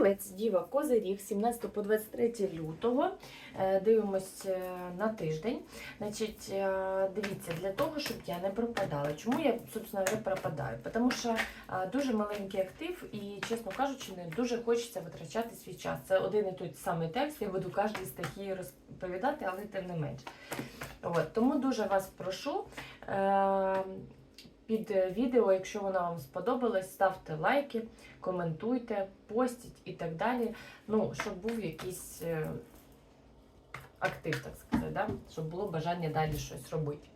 Тілець Діва Козиріг 17 по 23 лютого. Е, Дивимось е, на тиждень. Значить, е, дивіться, для того, щоб я не пропадала. Чому я, собственно, не пропадаю? Тому що дуже маленький актив і, чесно кажучи, не дуже хочеться витрачати свій час. Це один і той самий текст, я буду кожній статті розповідати, але тим не менш. От, тому дуже вас прошу. Е, під відео, якщо воно вам сподобалось, ставте лайки, коментуйте, постіть і так далі. Ну, щоб був якийсь е, актив, так сказати, да? щоб було бажання далі щось робити.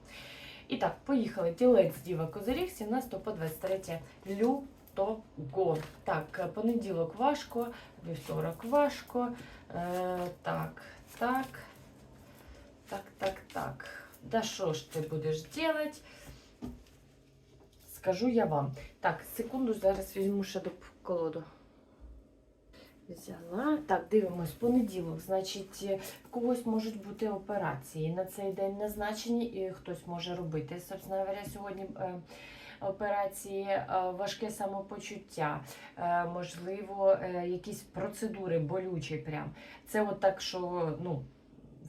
І так, поїхали. Тілець Діва Козиріг 17 по 23 лютого. Так, понеділок важко, вівторок важко. Е, так, так, так, так, так. Да що ж ти будеш делать? Скажу я вам. Так, секунду, зараз візьму ще до колоду. Взяла. Так, дивимось, понеділок. Значить, е, в когось можуть бути операції на цей день назначені, і хтось може робити. Собственно говоря, сьогодні е, операції, е, важке самопочуття, можливо, якісь процедури болючі. Прям. Це от так, що, ну.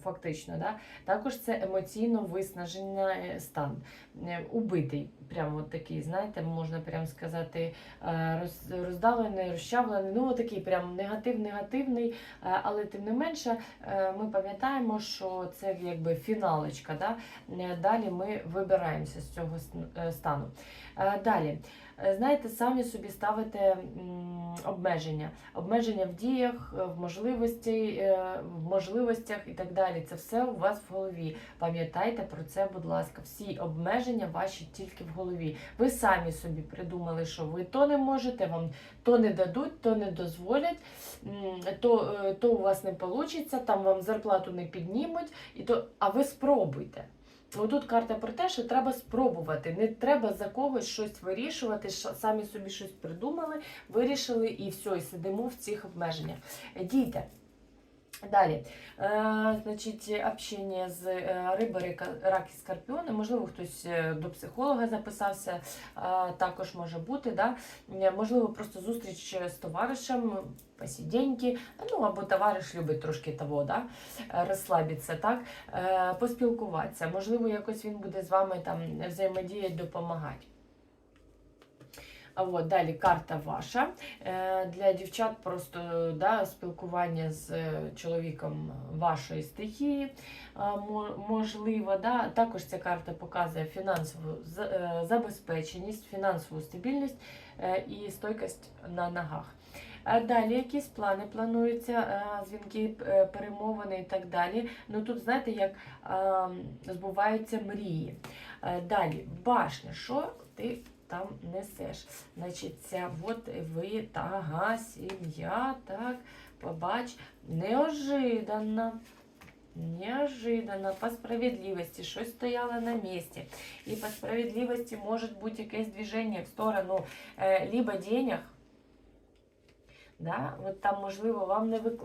Фактично, да? також це емоційно виснажений стан, Е, убитий, прямо от такий, знаєте, можна прям сказати, е, роз- роздавлений, розчавлений, ну такий прям негатив-негативний, е, але тим не менше ми пам'ятаємо, що це якби фіналочка. Да? Далі ми вибираємося з цього стану. Далі, знаєте, самі собі ставите обмеження. Обмеження в діях, е, в можливості, е, в можливостях і так далі. Це все у вас в голові. Пам'ятайте про це, будь ласка. Всі обмеження ваші тільки в голові. Ви самі собі придумали, що ви то не можете, вам то не дадуть, то не дозволять, то, е, то у вас не вийде, там вам зарплату не піднімуть, і то, а ви спробуйте. Тут карта про те, що треба спробувати. Не треба за когось щось вирішувати, самі собі щось придумали, вирішили і все, і сидимо в цих обмеженнях. Дійте. Далі, е, значить, общення з е, риби, рика- раки, скорпіони. Можливо, хтось е, до психолога записався, е, також може бути. Да? Е, Можливо, просто зустріч з товаришем, посіденьки, ну або товариш любить трошки того, да? розслабитися, так? Е, поспілкуватися. Можливо, якось він буде з вами там взаємодіяти, допомагати. А от далі карта ваша. Е, Для дівчат просто да, спілкування з е, чоловіком вашої стихії е, можливо. Да. Також ця карта показує фінансову забезпеченість, фінансову стабільність і стойкость на ногах. Далі якісь плани плануються, дзвінки, перемовини і так далі. Ну тут, знаєте, як е, збуваються мрії. Далі, башня, що ти там несеш? Значить, ця от ви, та, ага, сім'я, так, побач, неожиданно. Неожиданно, по справедливости, щось стояло на місці. І по справедливості може бути якесь движення в сторону е, либо денег, Да? От там, можливо, вам не вик...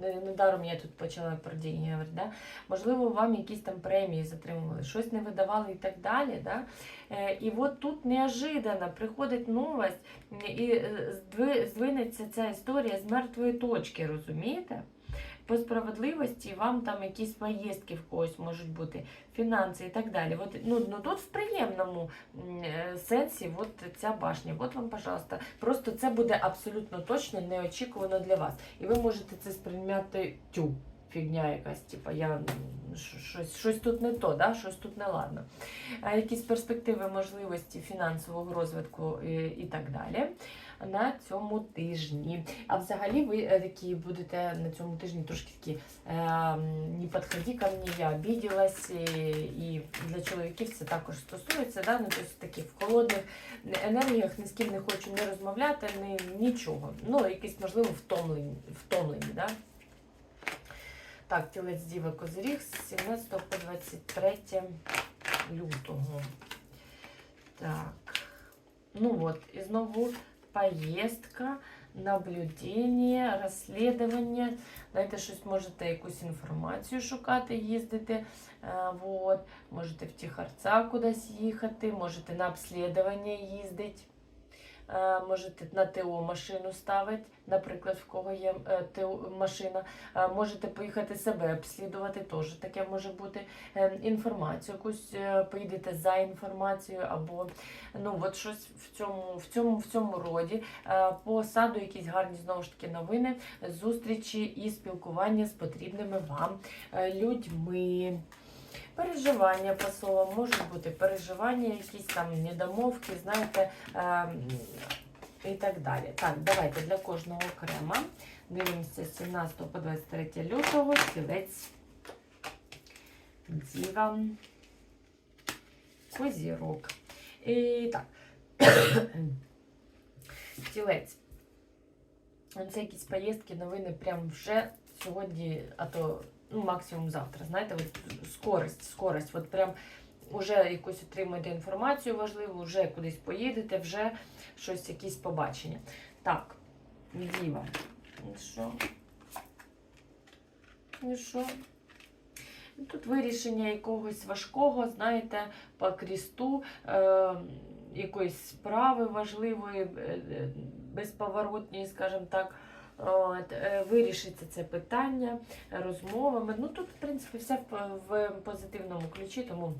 не- недаром я тут почала про говорити, да? можливо, вам якісь там премії затримували, щось не видавали і так далі. Да? Е, І от тут неожиданно приходить новость і е, здвинеться ця історія з мертвої точки, розумієте? По справедливості вам там якісь поїздки в когось можуть бути, фінанси і так далі. От, ну, ну тут в приємному е, сенсі от ця башня. От вам, пожалуйста. Просто це буде абсолютно точно неочікувано для вас. І ви можете це сприйняти тю. Фігня якась, типу, я щось, щось тут не то, да? щось тут не ладно. Якісь перспективи, можливості фінансового розвитку і, так далі на цьому тижні. А взагалі ви е, такі будете на цьому тижні трошки такі е, не підходи ко мені, я обіділась, і, для чоловіків це також стосується. Да? Ну, тобто такі в холодних енергіях ні з ким не хочу не розмовляти, ні, нічого. Ну, якісь, можливо, втомлені. втомлені да? Так, тілець Діва Козиріг з 17 по 23 лютого. Так. Ну от, і знову поїздка, наблюдення, розслідування. Знаєте, щось можете якусь інформацію шукати, їздити. Е, вот. Можете в Тихарця кудись їхати, можете на обслідування їздити. Е, Можете на ТО машину ставити, наприклад, в кого є е, ТО машина. Е, Можете поїхати себе обслідувати, теж таке може бути. Інформацію якусь поїдете за інформацією, або ну от щось в цьому, в цьому, в цьому роді. По саду якісь гарні знову ж таки новини, зустрічі і спілкування з потрібними вам людьми. Переживання по словам, можуть бути переживання, якісь там недомовки, знаєте, ем, і так далі. Так, давайте для кожного окремо. Дивимося з 17 по 23 лютого, стілець, діва, козірок. І так. Стілець. Це якісь поїздки, новини прям вже сьогодні, а то ну, максимум завтра. Знаєте, от скорость, скорость. От прям вже якусь отримуєте інформацію важливу, вже кудись поїдете, вже щось, якісь побачення. Так, діва. Ну що? Ну що? Ну, Тут вирішення якогось важкого, знаєте, по крісту, е, якоїсь справи важливої, е, е, безповоротньої, скажімо так. От, е, вирішиться це питання розмовами. Ну тут, в принципі, все в, позитивному ключі, тому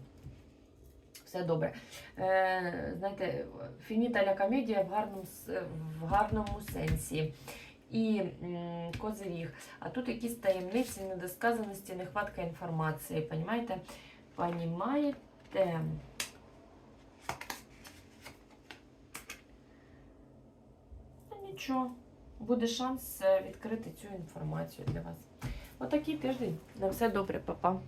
все добре. Е, знаєте, фініта ля комедія в гарному, в гарному сенсі. І козиріг. А тут якісь таємниці, недосказаності, нехватка інформації. Понімаєте? Понімаєте? Ну, нічого. Буде шанс е, відкрити цю інформацію для вас. Отакий тиждень. На все добре, папа.